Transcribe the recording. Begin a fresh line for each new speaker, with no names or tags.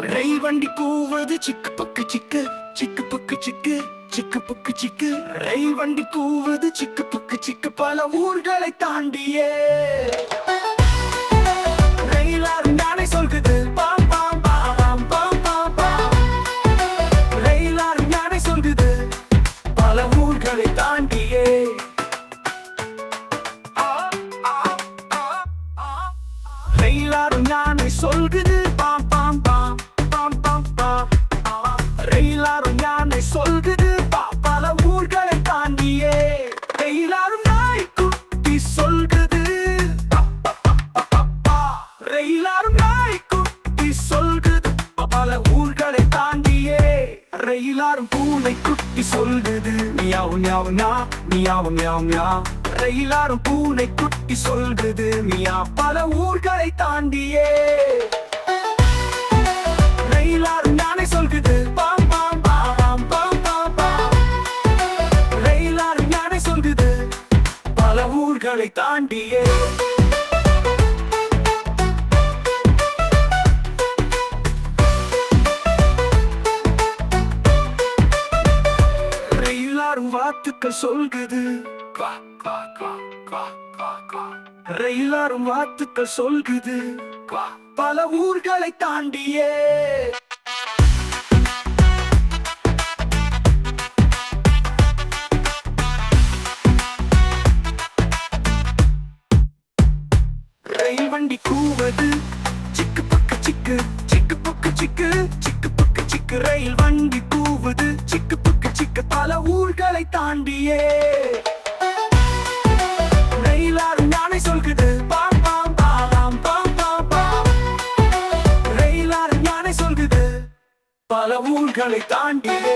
ரயில் வண்டி கூவது சிக்கு பக்கு சிக்கு சிக்கு பக்கு சிக்கு சிக்கு புக்கு சிக்கு. ரயில் வண்டி கூவது சிக்கு புக்கு சிக்கு பல ஊர்களை தாண்டியே. ரயிலாரும் யானை சொல்குது பாம் பாம் பாம் பாம் பாம் பாம். ரயிலாரும் யானை சொல்குது பல ஊர்களை தாண்டியே. ஆ, ஆ, யாரும் நாய் குட்டி சொல்கிறது பல ஊர்களை தாண்டியே. ரயிலாரும் பூனை குட்டி சொல்குது மியாவு மியாவு மியா மியாவு யாவும் யா ரயிலாரும் பூனை குட்டி சொல்குது மியா பல ஊர்களை தாண்டியே. ரயிலாரும் யானை சொல்குது ஊர்களை தாண்டியே. வாத்துக்கள் சொல்குது. ரயிலாரும் வாத்துக்கள் சொல்குது. பல ஊர்களை தாண்டியே. ரயில் வண்டி கூவது. சிக்கு பக்கு சிக்கு சிக்கு பக்கு சிக்கு சிக்கு பக்கு சிக்கு ரயில் வண்டி கூவது. சிக்கு பக்கு சிக்கு பல ஊர்களை தாண்டியே. ரயிலார் ஞானை சொல்கிறது பாம் பாம் பாம் பாம் பாம் பாம். ரயிலாரும் யானை சொல்குது பல ஊர்களை தாண்டியே.